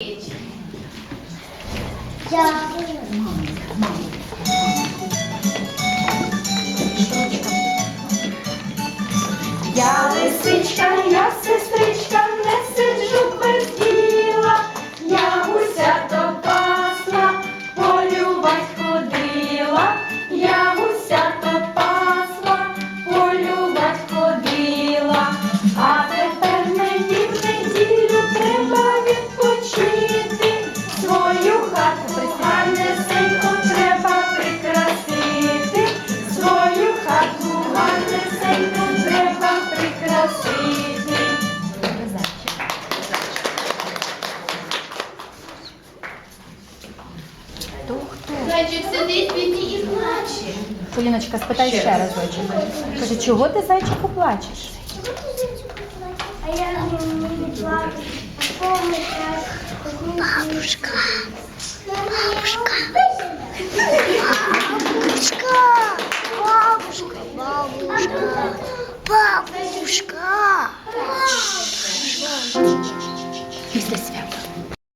Я лисичка, я сестричка, Зайчик сидить бідні і плаче. Поліночка, спитай ще, раз зайчик. Каже, чого ти зайчику плачеш? А я не плачу. Бабушка. Бабушка. Бабушка. Бабушка. Бабушка. Бабушка. Після свята.